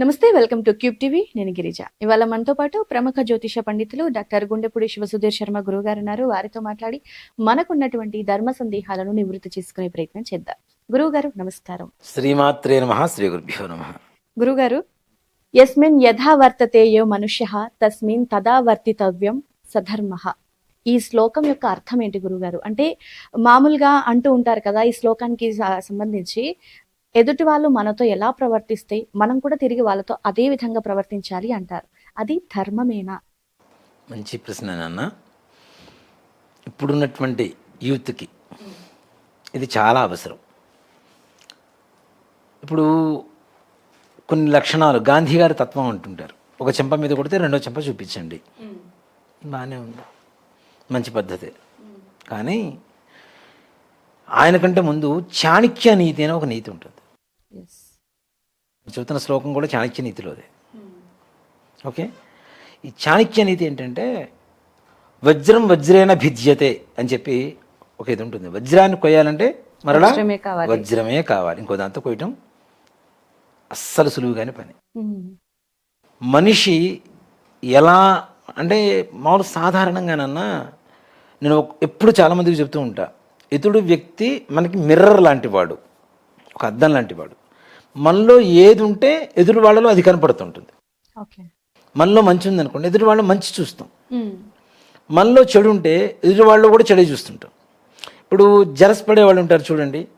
నమస్తే welcome to cube TV. నేను గిరిజ. ఇవాళ మనతో పాటు ప్రముఖ జ్యోతిష పండితులు డాక్టర్ గుండెపూడి శివసుధీర్ శర్మ గురువు గారు ఉన్నారు. వారితో మాట్లాడి మనకున్నటువంటి ధర్మ సందేహాలను నివృత్తి చేసుకునే ప్రయత్నం చేద్దాం. గురువు గారు నమస్కారం. శ్రీమాత్రే నమ శ్రీ గురుభ్యో నమ. గురువు గారు యస్మిన్ యథా వర్తతే యో మనుష్య తస్మిన్ తదా వర్తితవ్యం సధర్మ. ఈ శ్లోకం యొక్క అర్థం ఏంటి గురుగారు అంటే మామూలుగా అంటూ ఉంటారు కదా ఈ శ్లోకానికి సంబంధించి ఎదుటి వాళ్ళు మనతో ఎలా ప్రవర్తిస్తే మనం కూడా తిరిగి వాళ్ళతో అదే విధంగా ప్రవర్తించాలి అంటారు. అది ధర్మమేనా? మంచి ప్రశ్న నాన్న. ఇప్పుడున్నటువంటి యూత్కి ఇది చాలా అవసరం. ఇప్పుడు కొన్ని లక్షణాలు గాంధీ గారి తత్వం అంటుంటారు. ఒక చెంప మీద కొడితే రెండో చెంప చూపించండి. బాగానే ఉంది. మంచి పద్ధతి. కానీ ఆయన కంటే ముందు చాణక్య నీతి అనే ఒక నీతి ఉంటుంది. చెబుతున్న శ్లోకం కూడా చాణక్య నీతిలోదే ఓకే? ఈ చాణక్య నీతి ఏంటంటే వజ్రం వజ్రేన భిద్యతే అని చెప్పి ఒక ఇది ఉంటుంది. వజ్రాన్ని కొయ్యాలంటే మరలా వజ్రమే కావాలి. ఇంకో దాంతో కొయ్యటం అస్సలు సులువుగానే పని. ఉమ్. మనిషి ఎలా అంటే మామూలు సాధారణంగానన్నా నేను ఎప్పుడు చాలామందికి చెప్తూ ఉంటా. ఇతడు వ్యక్తి మనకి మిర్రర్ లాంటి వాడు. ఒక అద్దం లాంటి వాడు. మనలో ఏది ఉంటే ఎదురు వాళ్ళలో అది కనపడుతుంటుంది. ఓకే. మనలో మంచి ఉందనుకోండి ఎదురు వాళ్ళు మంచి చూస్తాం. మనలో చెడు ఉంటే ఎదురు వాళ్ళు కూడా చెడే చూస్తుంటాం. ఇప్పుడు జలస్ పడే వాళ్ళు ఉంటారు చూడండి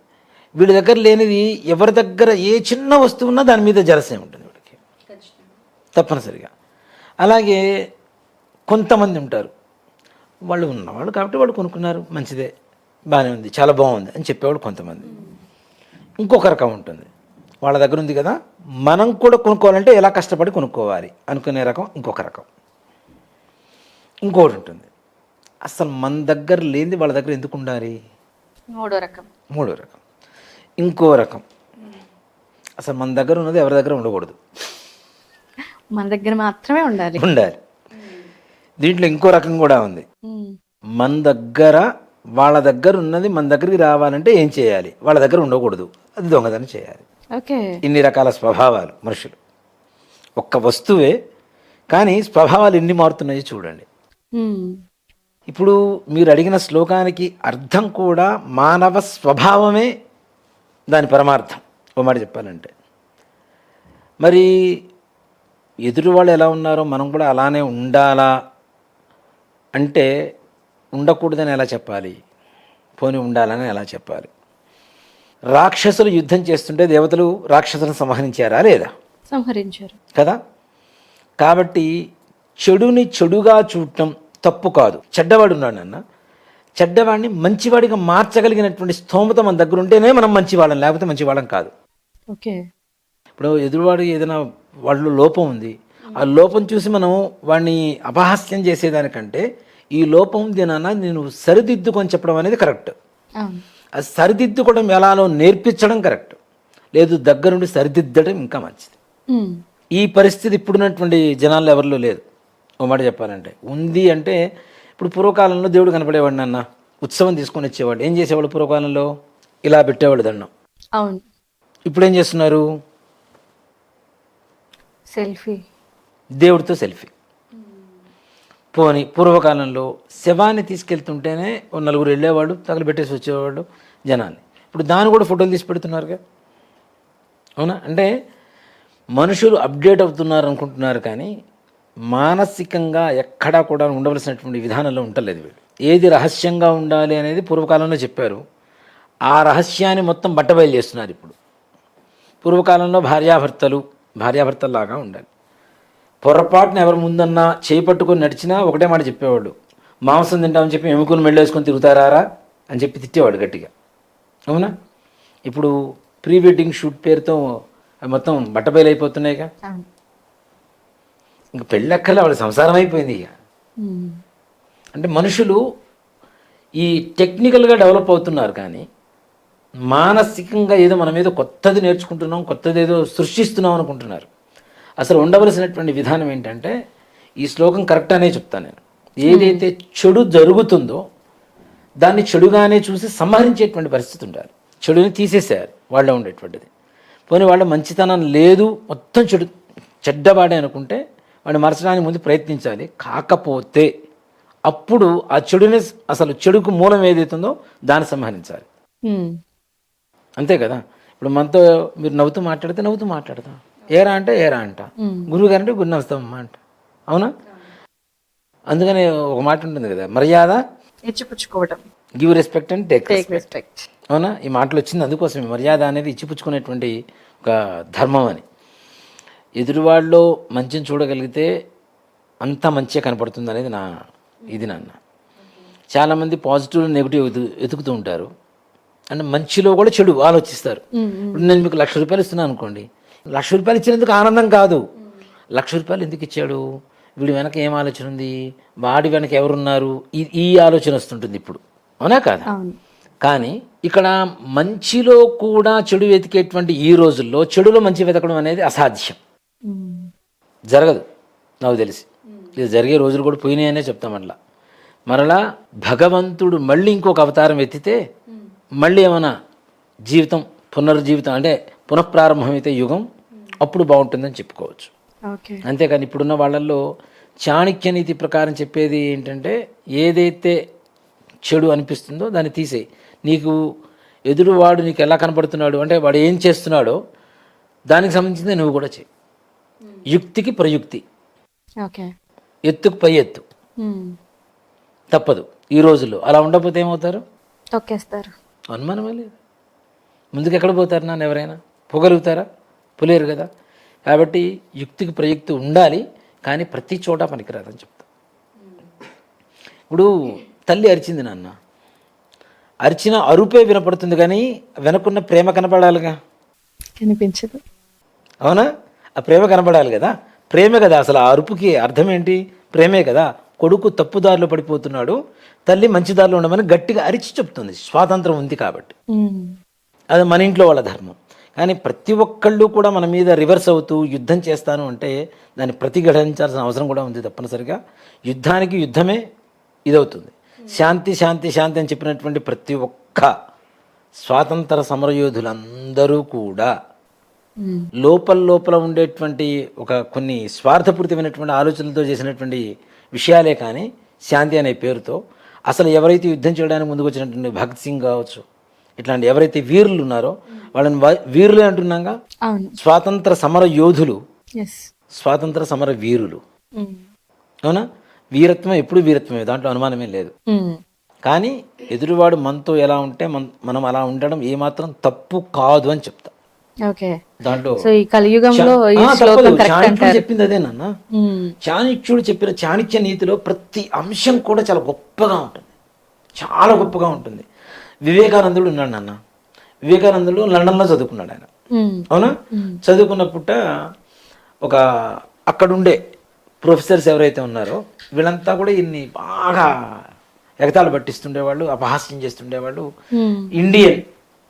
వీడి దగ్గర లేనిది ఎవరి దగ్గర ఏ చిన్న వస్తువు ఉన్నా దాని మీద జలసే ఉంటుంది వీడికి తప్పనిసరిగా. అలాగే కొంతమంది ఉంటారు. వాళ్ళు ఉన్నవాళ్ళు కాబట్టి వాళ్ళు కొనుక్కున్నారు మంచిదే బాగానే ఉంది చాలా బాగుంది అని చెప్పేవాళ్ళు కొంతమంది. ఇంకొక రకం ఉంటుంది. వాళ్ళ దగ్గర ఉంది కదా మనం కూడా కొనుక్కోవాలంటే ఎలా కష్టపడి కొనుక్కోవాలి అనుకునే రకం ఇంకొక రకం. ఇంకోటి ఉంటుంది. అసలు మన దగ్గర లేనిది వాళ్ళ దగ్గర ఎందుకు ఉండాలి? మూడో రకం. మూడో రకం. ఇంకో రకం. అసలు మన దగ్గర ఉన్నది ఎవరి దగ్గర ఉండకూడదు. మన దగ్గర మాత్రమే ఉండాలి. ఉండాలి. దీంట్లో ఇంకో రకం కూడా ఉంది. మన దగ్గర వాళ్ళ దగ్గర ఉన్నది మన దగ్గరికి రావాలంటే ఏం చేయాలి? వాళ్ళ దగ్గర ఉండకూడదు. అది దొంగతనం చేయాలి. ఓకే. ఇన్ని రకాల స్వభావాలు మనుషులు. ఒక్క వస్తువే కానీ స్వభావాలు ఎన్ని మారుతున్నాయో చూడండి. ఇప్పుడు మీరు అడిగిన శ్లోకానికి అర్థం కూడా మానవ స్వభావమే దాని పరమార్థం. ఓ మాట చెప్పాలంటే. మరి ఎదురు వాళ్ళు ఎలా ఉన్నారో మనం కూడా అలానే ఉండాలా? అంటే ఉండకూడదని ఎలా చెప్పాలి? పోని ఉండాలని ఎలా చెప్పాలి? రాక్షసులు యుద్ధం చేస్తుంటే దేవతలు రాక్షసులను సంహరించారా లేదా? సంహరించారు. కదా? కాబట్టి చెడుని చెడుగా చూడటం తప్పు కాదు. చెడ్డవాడు ఉన్నాడు నాన్న. చెడ్డవాడిని మంచివాడిగా మార్చగలిగినటువంటి స్తోమత మన దగ్గర ఉంటేనే మనం మంచివాళ్ళం లేకపోతే మంచివాళ్ళం కాదు. ఓకే. ఇప్పుడు ఎదురువాడు ఏదైనా వాళ్ళు లోపం ఉంది. ఆ లోపం చూసి మనం వాడిని అపహాస్యం చేసేదానికంటే ఈ లోపం దినాన నేను సరిదిద్దుకొని చెప్పడం అనేది కరెక్ట్. అది సరిదిద్దుకోవడం ఎలానో నేర్పించడం కరెక్ట్. లేదు దగ్గరుండి సరిదిద్దడం ఇంకా మంచిది. ఈ పరిస్థితి ఇప్పుడున్నటువంటి జనాల్లో ఎవరిలో లేదు. ఓ మాట చెప్పాలంటే. ఉంది అంటే ఇప్పుడు పూర్వకాలంలో దేవుడు కనపడేవాడు నాన్న ఉత్సవం తీసుకొని వచ్చేవాడు. ఏం చేసేవాడు పూర్వకాలంలో? ఇలా పెట్టేవాడు దండం. అవును. ఇప్పుడు ఏం చేస్తున్నారు? సెల్ఫీ. దేవుడితో సెల్ఫీ. పోని పూర్వకాలంలో శవాన్ని తీసుకెళ్తుంటేనే ఓ నలుగురు వెళ్ళేవాడు తగలబెట్టేసి వచ్చేవాడు జనాన్ని. ఇప్పుడు దాన్ని కూడా ఫోటోలు తీసి పెడుతున్నారుగా? అవునా? అంటే మనుషులు అప్డేట్ అవుతున్నారు అనుకుంటున్నారు కానీ మానసికంగా ఎక్కడా కూడా ఉండవలసినటువంటి విధానంలో ఉండలేదు వీళ్ళు. ఏది రహస్యంగా ఉండాలి అనేది పూర్వకాలంలో చెప్పారు. ఆ రహస్యాన్ని మొత్తం బట్టబయలు చేస్తున్నారు ఇప్పుడు. పూర్వకాలంలో భార్యాభర్తలు భార్యాభర్తల్లాగా ఉండాలి. పొరపాటున ఎవరు ముందన్నా చేయి పట్టుకొని నడిచినా ఒకటే మాట చెప్పేవాడు. మాంసం తింటామని చెప్పి ఎముకలు మెళ్ళేసుకొని తిరుగుతారా అని చెప్పి తిట్టేవాడు గట్టిగా. అవునా? ఇప్పుడు ప్రీ వెడ్డింగ్ షూట్ పేరుతో అవి మొత్తం బట్టబయలు అయిపోతున్నాయిగా ఇంక పెళ్ళక్కర్లే వాళ్ళ సంసారం అయిపోయింది ఇక. అంటే మనుషులు ఈ టెక్నికల్గా డెవలప్ అవుతున్నారు కానీ మానసికంగా ఏదో మనం ఏదో కొత్తది నేర్చుకుంటున్నాం కొత్తది ఏదో సృష్టిస్తున్నాం అనుకుంటున్నారు. అసలు ఉండవలసినటువంటి విధానం ఏంటంటే ఈ శ్లోకం కరెక్ట్ అనే చెప్తాను నేను. ఏదైతే చెడు జరుగుతుందో దాన్ని చెడుగానే చూసి సంహరించేటువంటి పరిస్థితి ఉండాలి. చెడుని తీసేసేయాలి వాళ్ళలో ఉండేటువంటిది. పోనీ వాళ్ళ మంచితనం లేదు మొత్తం చెడు చెడ్డవాడే అనుకుంటే వాడిని మరచడానికి ముందు ప్రయత్నించాలి. కాకపోతే అప్పుడు ఆ చెడుని అసలు చెడుకు మూలం ఏదైతుందో దాన్ని సంహరించాలి. అంతే కదా? ఇప్పుడు మనతో మీరు నవ్వుతూ మాట్లాడితే నవ్వుతూ మాట్లాడతాం ఏరా అంటే ఏరా అంట. గురువు గారు అంటే గురు నమస్తామమ్మా అంట. అవునా? అందుకని ఒక మాట ఉంటుంది కదా మర్యాద ఇచ్చిపుచ్చుకోవటం. Give respect and take respect అవునా? ఈ మాటలు వచ్చింది అందుకోసం మర్యాద అనేది ఇచ్చిపుచ్చుకునేటువంటి ఒక ధర్మం అని. ఎదురువాళ్ళలో మంచిని చూడగలిగితే అంత మంచిగా కనపడుతుంది అనేది నా ఇది నాన్న. చాలామంది పాజిటివ్ నెగిటివ్ ఎదు- వెతుకుతూ ఉంటారు. అంటే మంచిలో కూడా చెడు ఆలోచిస్తారు. ఇప్పుడు నేను మీకు లక్ష రూపాయలు ఇస్తున్నాను అనుకోండి లక్ష రూపాయలు ఇచ్చినందుకు ఆనందం కాదు. లక్ష రూపాయలు ఎందుకు ఇచ్చాడు? వీడి వెనక ఏం ఆలోచన ఉంది? వాడి వెనక ఎవరున్నారు? ఈ ఈ ఆలోచన వస్తుంటుంది ఇప్పుడు. అవునా కాదా? కానీ ఇక్కడ మంచిలో కూడా చెడు వెతికేటువంటి ఈ రోజుల్లో చెడులో మంచి వెతకడం అనేది అసాధ్యం. జరగదు నాకు తెలిసి. ఇది జరిగే రోజులు కూడా పోయినాయనే చెప్తాం అట్లా. మరలా భగవంతుడు మళ్ళీ ఇంకొక అవతారం ఎత్తితే మళ్ళీ ఏమైనా జీవితం పునర్జీవితం అంటే పునఃప్రారంభమైతే యుగం అప్పుడు బాగుంటుందని చెప్పుకోవచ్చు. ఓకే. అంతేకాని ఇప్పుడున్న వాళ్ళల్లో చాణక్య నీతి ప్రకారం చెప్పేది ఏంటంటే ఏదైతే చెడు అనిపిస్తుందో దాన్ని తీసేయి. నీకు ఎదురువాడు నీకు ఎలా కనపడుతున్నాడు అంటే వాడు ఏం చేస్తున్నాడో దానికి సంబంధించింది నువ్వు కూడా చేయి యుక్తికి ప్రయుక్తి. ఓకే. ఎత్తుకు పై ఎత్తు. తప్పదు. ఈ రోజుల్లో అలా ఉండకపోతే ఏమవుతారు? తొక్కేస్తారు. అనుమానమే లేదు. ముందుకు ఎక్కడ పోతారు నాన్న ఎవరైనా? పోగలుగుతారా? పోలేరు కదా. కాబట్టి యుక్తికి ప్రయుక్తి ఉండాలి కానీ ప్రతి చోట పనికిరాదని చెప్తా. ఇప్పుడు తల్లి అరిచింది నాన్న. అరిచిన అరుపే వినపడుతుంది కానీ వెనకున్న ప్రేమ కనపడాలిగా. కనిపించదు. అవునా? ఆ ప్రేమ కనపడాలి కదా. ప్రేమే కదా అసలు. ఆ అరుపుకి అర్థం ఏంటి? ప్రేమే కదా. కొడుకు తప్పుదారిలో పడిపోతున్నాడు. తల్లి మంచి దారిలో ఉండమని గట్టిగా అరిచి చెప్తుంది. స్వాతంత్రం ఉంది కాబట్టి. అది మన ఇంట్లో వాళ్ళ ధర్మం. కానీ ప్రతి ఒక్కళ్ళు కూడా మన మీద రివర్స్ అవుతూ యుద్ధం చేస్తాను అంటే దాన్ని ప్రతిఘటించాల్సిన అవసరం కూడా ఉంది తప్పనిసరిగా. యుద్ధానికి యుద్ధమే ఇదవుతుంది. శాంతి శాంతి శాంతి అని చెప్పినటువంటి ప్రతి ఒక్క స్వాతంత్ర సమరయోధులందరూ కూడా లోపల లోపల ఉండేటువంటి ఒక కొన్ని స్వార్థపూరితమైనటువంటి ఆలోచనలతో చేసినటువంటి విషయాలే కానీ శాంతి అనే పేరుతో అసలు ఎవరైతే యుద్ధం చేయడానికి ముందుకు వచ్చినటువంటి భగత్ సింగ్ కావచ్చు ఇట్లాంటి ఎవరైతే వీరులు ఉన్నారో వాళ్ళని వీరులే అంటున్నాగా? స్వాతంత్ర సమర యోధులు. స్వాతంత్ర సమర వీరులు. ఉమ్, అవునా? వీరత్వం ఎప్పుడు వీరత్వమే దాంట్లో అనుమానమే లేదు. ఉమ్, కానీ ఎదురువాడు మనతో ఎలా ఉంటే మన- అలా ఉండడం ఏమాత్రం తప్పు కాదు అని చెప్తా. దాంట్లో చెప్పింది అదే నాన్న. ఉమ్, చాణక్యుడు చెప్పిన చాణక్య నీతిలో ప్రతి అంశం కూడా చాలా గొప్పగా ఉంటుంది. చాలా గొప్పగా ఉంటుంది. వివేకానందుడు ఉన్నాడు నాన్న. వివేకానందుడు లండన్లో చదువుకున్నాడు ఆయన. అవునా? చదువుకున్నప్పుట ఒక అక్కడుండే ప్రొఫెసర్స్ ఎవరైతే ఉన్నారో వీళ్ళంతా కూడా ఇన్ని బాగా ఎగతాళి పట్టిస్తుండేవాళ్ళు అపహాస్యం చేస్తుండేవాళ్ళు. ఇండియన్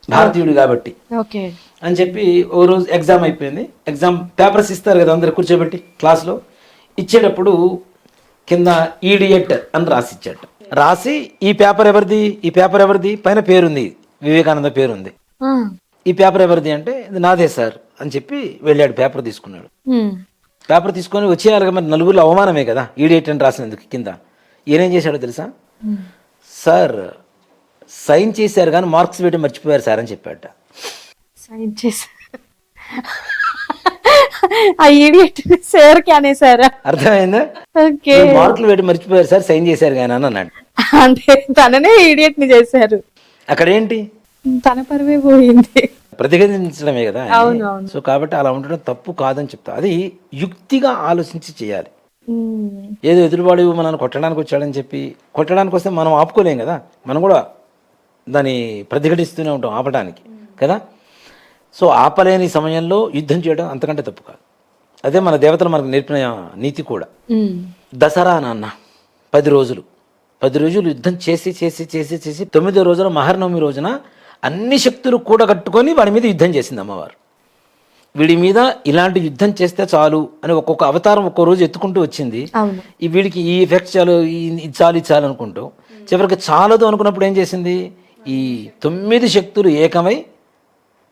భారతీయుడు కాబట్టి. ఓకే. అని చెప్పి ఓ రోజు ఎగ్జామ్ అయిపోయింది. ఎగ్జామ్ పేపర్స్ ఇస్తారు కదా అందరు కూర్చోబెట్టి క్లాస్లో. ఇచ్చేటప్పుడు కింద ఈడియట్ అని రాసి ఇచ్చాడు రాసి ఈ పేపర్ ఎవరిది? ఈ పేపర్ ఎవరిది? పైన పేరుంది. వివేకానంద పేరుంది. ఈ పేపర్ ఎవరిది అంటే ఇది నాదే సార్ అని చెప్పి వెళ్ళాడు పేపర్ తీసుకున్నాడు. పేపర్ తీసుకొని వచ్చేయాలి మరి నలుగురు అవమానమే కదా ఈడియట్ అని రాసినందుకు కింద. ఈయనేం చేశాడో తెలుసా? సార్ సైన్ చేశారు కానీ మార్క్స్ వేయడం మర్చిపోయారు సార్ అని చెప్పాట. సైన్ చేసా ఆ ఇడియట్ సార్కి అనేసారా అర్థమైందా? ఓకే. మీరు మార్కులు వేయడం మర్చిపోయారు సార్ సైన్ చేశారు కానీ అని అన్నాడు. అంటే తననే ఇడియట్ని చేశారు. అక్కడ ఏంటి తన పరువే పోయింది. ప్రతిఘటించడమే కదా. సో కాబట్టి అలా ఉండడం తప్పు కాదని చెప్తా. అది యుక్తిగా ఆలోచించి చేయాలి. ఏదో ఎదురువాడు మనల్ని కొట్టడానికి వచ్చాడని చెప్పి కొట్టడానికి వస్తే మనం ఆపుకోలేం కదా. మనం కూడా దాన్ని ప్రతిఘటిస్తూనే ఉంటాం ఆపడానికి కదా? సో ఆపలేని సమయంలో యుద్ధం చేయడం అంతకంటే తప్పు కాదు. అదే మన దేవతలు మనకు నేర్పిన నీతి కూడా. దసరా నాన్న పది రోజులు. పది రోజులు యుద్ధం చేసి చేసి చేసి చేసి తొమ్మిదో రోజున మహర్నవమి రోజున అన్ని శక్తులు కూడగట్టుకొని వాడి మీద యుద్ధం చేసింది అమ్మవారు. వీడి మీద ఇలాంటి యుద్ధం చేస్తే చాలు అని ఒక్కొక్క అవతారం ఒక్కో రోజు ఎత్తుకుంటూ వచ్చింది. ఈ వీడికి ఈ ఎఫెక్ట్ చాలు ఈ- ఇది చాలు ఇది చాలు అనుకుంటూ. చివరికి చాలదు అనుకున్నప్పుడు ఏం చేసింది? ఈ తొమ్మిది శక్తులు ఏకమై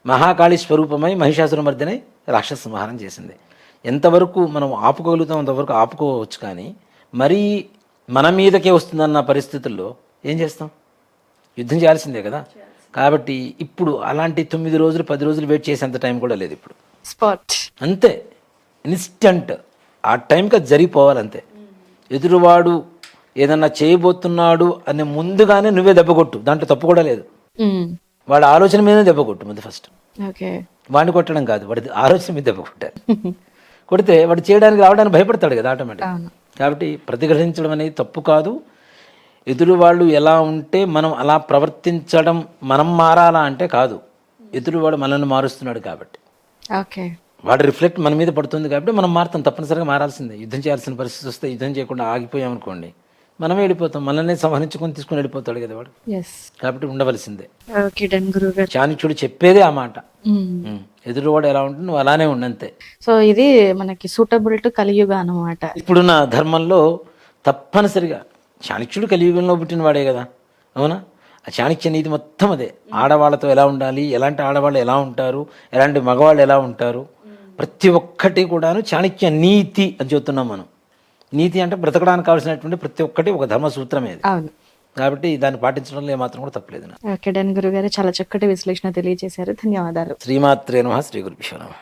మహాకాళి స్వరూపమై మహిషాసురమర్దినై రాక్షస సంహారం చేసింది. ఎంతవరకు మనం ఆపుకోగలుగుతాం అంతవరకు ఆపుకోవచ్చు కానీ మరీ మన మీదకే వస్తుందన్న పరిస్థితుల్లో ఏం చేస్తాం? యుద్ధం చేయాల్సిందే కదా? కాబట్టి ఇప్పుడు అలాంటి తొమ్మిది రోజులు పది రోజులు వెయిట్ చేసేంత టైం కూడా లేదు ఇప్పుడు. స్పాట్ అంతే. ఇన్స్టంట్. ఆ టైంకి అది జరిగిపోవాలంతే. ఎదురువాడు ఏదన్నా చేయబోతున్నాడు అనే ముందుగానే నువ్వే దెబ్బ కొట్టు. దాంట్లో తప్పు కూడా లేదు. వాడి ఆలోచన మీదనే దెబ్బ కొట్టు ముందు ఫస్ట్ ఓకే. వాడిని కొట్టడం కాదు వాడి ఆలోచన మీద దెబ్బ కొట్టాలి కొడితే వాడు చేయడానికి రావడానికి భయపడతాడు కదా ఆటోమేటిక్ కాబట్టి ప్రతిగ్రహించడం అనేది తప్పు కాదు. ఎదురు వాళ్ళు ఎలా ఉంటే మనం అలా ప్రవర్తించడం మనం మారాలా అంటే కాదు. ఎదురువాడు మనల్ని మారుస్తున్నాడు కాబట్టి. ఓకే. వాడి రిఫ్లెక్ట్ మన మీద పడుతుంది కాబట్టి మనం మారుతాం తప్పనిసరిగా మారాల్సిందే. యుద్ధం చేయాల్సిన పరిస్థితి వస్తే యుద్ధం చేయకుండా ఆగిపోయాం మనమే వెళ్ళిపోతాం. మనల్ని సంహరించుకొని తీసుకుని వెళ్ళిపోతాడు కదా వాడు. కాబట్టి ఉండవలసిందే. చాణక్యుడు చెప్పేదే ఆ మాట. ఉం. ఎదురువాడు ఎలా ఉంటుంది నువ్వు అలానే ఉండంతే. సో ఇది మనకి సూటబుల్ టు కలియుగ అనమాట ఇప్పుడున్న ధర్మంలో తప్పనిసరిగా చాణక్యుడు కలియుగంలో పుట్టినవాడే కదా. అవునా? ఆ చాణక్య నీతి మొత్తం అదే. ఆడవాళ్ళతో ఎలా ఉండాలి? ఎలాంటి ఆడవాళ్ళు ఎలా ఉంటారు? ఎలాంటి మగవాళ్ళు ఎలా ఉంటారు? ప్రతి ఒక్కటి కూడాను చాణక్య నీతి అని చెప్తున్నాం మనం. నీతి అంటే బ్రతకడానికి కావాల్సినటువంటి ప్రతి ఒక్కటి ఒక ధర్మ సూత్రమే అవును. కాబట్టి దాన్ని పాటించడంలో ఏమాత్రం కూడా తప్పలేదు. ఓకే డన్ గురువు గారు చాలా చక్కటి విశ్లేషణ తెలియజేశారు. ధన్యవాదాలు. శ్రీమాత్రే నమ శ్రీ గురు నమః.